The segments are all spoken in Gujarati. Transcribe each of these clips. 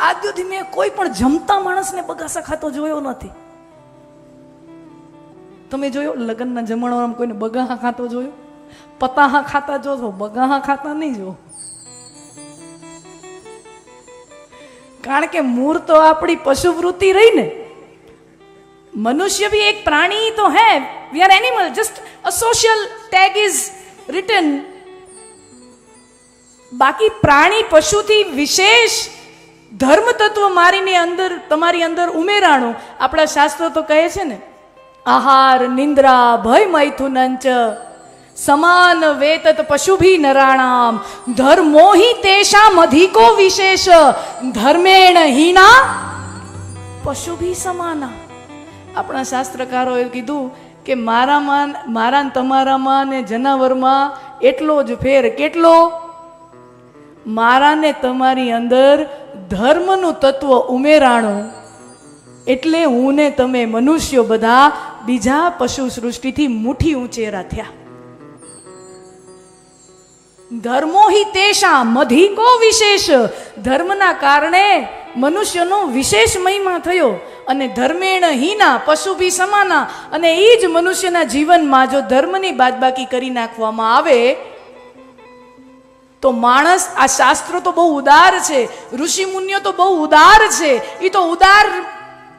આજ સુધી મેં કોઈ પણ જમતા માણસને બગાસા ખાતો જોયો નથી. તમે જોયો લગ્નના જમણવારમાં કોઈને બગાહા ખાતો જોયો? પતાહા ખાતા જોશો બગાહા ખાતા નહીં જો. કારણ કે મૂળ તો આપણી પશુ વૃત્તિ રહી ને. મનુષ્ય બી એક પ્રાણી તો હે. We are animal just a social tag is written બાકી પ્રાણી પશુથી વિશેષ ધર્મ તત્વ મારીને અંદર, તમારી અંદર ઉમેરાણું. આપણા શાસ્ત્રો તો કહે છે ને, આહાર, નિંદ્રા, ભય મૈથુનંચ, સમાન વેતત પશુભી નરાણામ, ધર્મો હિ તેષામ અધિકો વિશેષ, ધર્મેણ હીના પશુભી સમાના. આપણા શાસ્ત્રકારોએ કીધું કે મારામાં મારા તમારામાં ને જનાવરમાં એટલો જ ફેર કેટલો? મારા ને તમારી અંદર ધર્મનું તત્વ ઉમેરાણું. એટલે હું ને તમે મનુષ્યો બધા બીજા પશુ સૃષ્ટિથી મુઠ્ઠી ઊંચેરા થયા. ધર્મો હિ તેશા મધિકો વિશેષ. ધર્મના કારણે મનુષ્યનો વિશેષ મહિમા થયો અને ધર્મેણ હિના પશુ બી સમાના. અને એ જ મનુષ્યના જીવનમાં જો ધર્મની બાદબાકી કરી નાખવામાં આવે તો માણસ આ શાસ્ત્રો તો બહુ ઉદાર છે ઋષિ મુનિઓ તો બહુ ઉદાર છે એ તો ઉદાર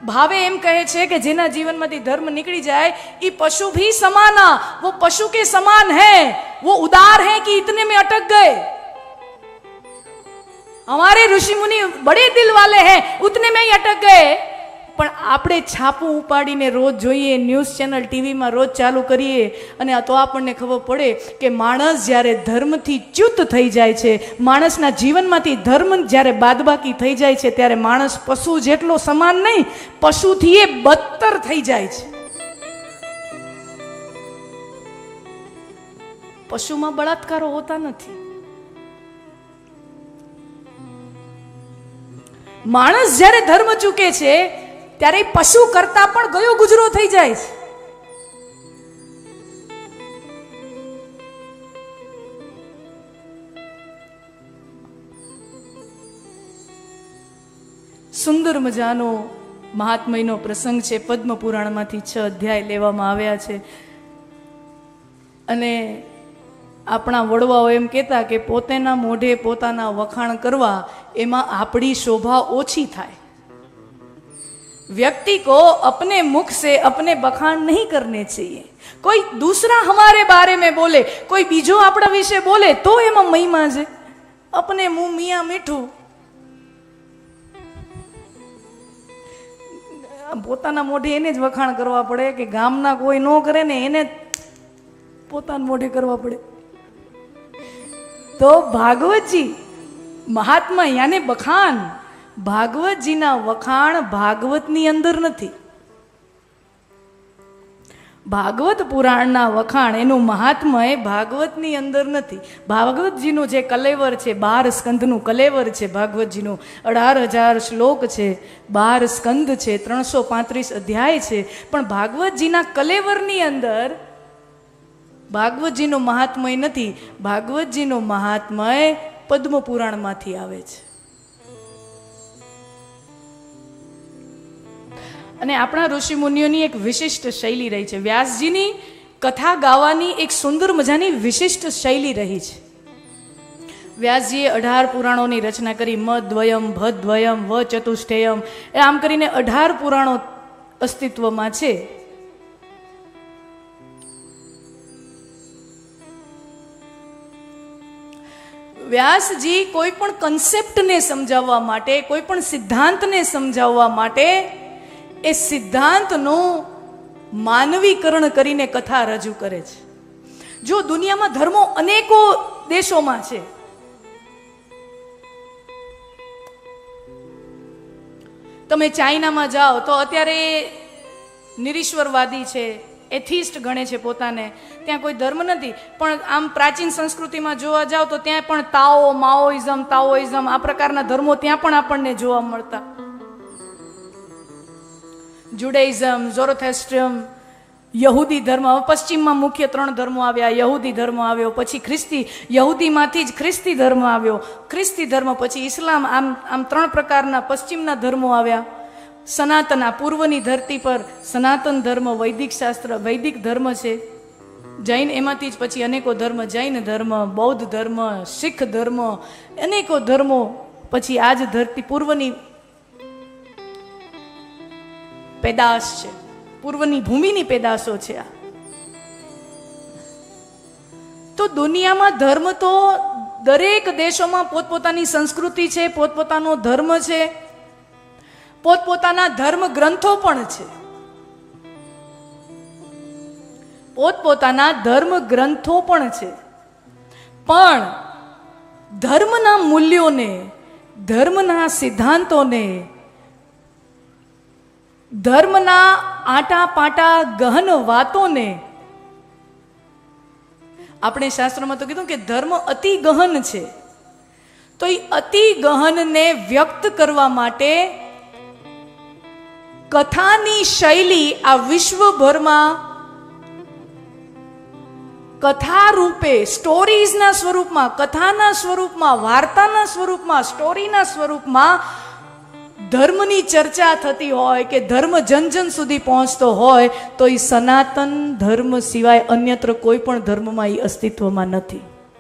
ભાવે એમ કહે છે કે જેના જીવનમાંથી ધર્મ નીકળી જાય એ पशु भी समाना वो पशु के समान है वो उदार है कि इतने में अटक गए हमारे ऋषि मुनि बड़े दिल वाले हैं उतने में ही अटक गए પણ આપણે છાપું ઉપાડીને રોજ જોઈએ, ન્યૂઝ ચેનલ ટીવીમાં રોજ ચાલુ કરીએ અને તો આપણને ખબર પડે કે માણસ જ્યારે ધર્મથી ચ્યુત થઈ જાય છે, માણસના જીવનમાંથી ધર્મ જ્યારે બાદબાકી થઈ જાય છે, ત્યારે માણસ પશુ જેટલો સમાન નહીં, પશુથી એ બદતર થઈ જાય છે. પશુમાં બળાત્કારો હોતા નથી. માણસ જ્યારે ધર્મ ચૂકે છે ત્યારે પશુ કરતા પણ ગયો ગુજરો થઈ જાય. છે સુંદર મજાનો મહાત્મયનો પ્રસંગ છે. પદ્મ પુરાણમાંથી છ અધ્યાય લેવામાં આવ્યા છે. અને આપણા વડવાઓ એમ કહેતા કે પોતેના મોઢે પોતાના વખાણ કરવા એમાં આપણી શોભા ઓછી થાય. व्यक्ति को अपने मुख से अपने बखान नहीं करने चाहिए कोई दूसरा हमारे बारे में बोले कोई बीजो આપણા વિશે બોલે તો એમાં મહિમા છે अपने मुंह મિયા મીઠું પોતાના મોઢે એને જ વખાણ કરવા પડે કે ગામના કોઈ ન કરે ને એને પોતાના મોઢે કરવા પડે તો ભાગવતજી મહાત્મા યાને બખાન ભાગવતજીના વખાણ ભાગવતની અંદર નથી. ભાગવત પુરાણના વખાણ એનું મહાત્મય ભાગવતની અંદર નથી. ભાગવતજીનું જે કલેવર છે, બાર સ્કંદનું કલેવર છે, ભાગવતજીનું અઢાર હજાર શ્લોક છે, બાર સ્કંદ છે, ત્રણસો પાંત્રીસ અધ્યાય છે, પણ ભાગવતજીના કલેવરની અંદર ભાગવતજીનું મહાત્મય નથી. ભાગવતજીનું મહાત્મય પદ્મ પુરાણમાંથી આવે છે. અને આપણા ઋષિ મુનિઓની એક વિશિષ્ટ શૈલી રહી છે. વ્યાસજીની કથા ગાવાની એક સુંદર મજાની વિશિષ્ટ શૈલી રહી છે. વ્યાસજીએ અઢાર પુરાણોની રચના કરી મદ્વયમ ભદ્વયમ વ ચતુષ્ટેયમ એ આમ કરીને અઢાર પુરાણો અસ્તિત્વમાં છે. વ્યાસજી કોઈ પણ કન્સેપ્ટને સમજાવવા માટે, કોઈ પણ સિદ્ધાંતને સમજાવવા માટે એ સિદ્ધાંતનું માનવીકરણ કરીને કથા રજૂ કરે છે. જો દુનિયામાં ધર્મો અનેકો દેશોમાં છે, તમે ચાઇનામાં જાઓ તો અત્યારે નિરીશ્વરવાદી છે, એથિસ્ટ ગણે છે પોતાને. ત્યાં કોઈ ધર્મ નથી. પણ આમ પ્રાચીન સંસ્કૃતિમાં જોવા જાઓ તો ત્યાં પણ તાઓ, માઓઇઝમ, તાઓઇઝમ આ પ્રકારના ધર્મો ત્યાં પણ આપણને જોવા મળતા. જુડેઇઝમ ઝોરોથેસ્ટ્રમ યહૂદી ધર્મ. પશ્ચિમમાં મુખ્ય ત્રણ ધર્મો આવ્યા. યહૂદી ધર્મ આવ્યો, પછી ખ્રિસ્તી. યહૂદીમાંથી જ ખ્રિસ્તી ધર્મ આવ્યો. ખ્રિસ્તી ધર્મ પછી ઇસ્લામ. આમ આમ ત્રણ પ્રકારના પશ્ચિમના ધર્મો આવ્યા. સનાતન, આ પૂર્વની ધરતી પર સનાતન ધર્મ, વૈદિક શાસ્ત્ર, વૈદિક ધર્મ છે. જૈન, એમાંથી જ પછી અનેકો ધર્મ, જૈન ધર્મ, બૌદ્ધ ધર્મ, શીખ ધર્મ, અનેકો ધર્મો. પછી આ જ ધરતી, પૂર્વની પેદાશ છે. પૂર્વની ભૂમિની પેદાશો છે આ. તો દુનિયામાં ધર્મ તો દરેક દેશોમાં પોતપોતાની સંસ્કૃતિ છે, પોતપોતાનો ધર્મ છે, પોતપોતાના ધર્મ ગ્રંથો પણ છે. પોતપોતાના ધર્મ ગ્રંથો પણ છે. પણ ધર્મના મૂલ્યોને, ધર્મના સિદ્ધાંતોને ધર્મના આટા પાટા ગહન વાતોને આપણે શાસ્ત્રમાં તો કીધું કે ધર્મ અતિ ગહન છે. તો એ અતિ ગહનને વ્યક્ત કરવા માટે કથાની શૈલી આ વિશ્વભરમાં કથા રૂપે સ્ટોરીઝના સ્વરૂપમાં, કથાના સ્વરૂપમાં, વાર્તાના સ્વરૂપમાં સ્ટોરીના સ્વરૂપમાં ધર્મની ચર્ચા થતી હોય કે ધર્મ જન જન સુધી પહોંચતો હોય, તો એ સનાતન ધર્મ સિવાય અન્યત્ર કોઈ પણ ધર્મમાં એ અસ્તિત્વમાં નથી.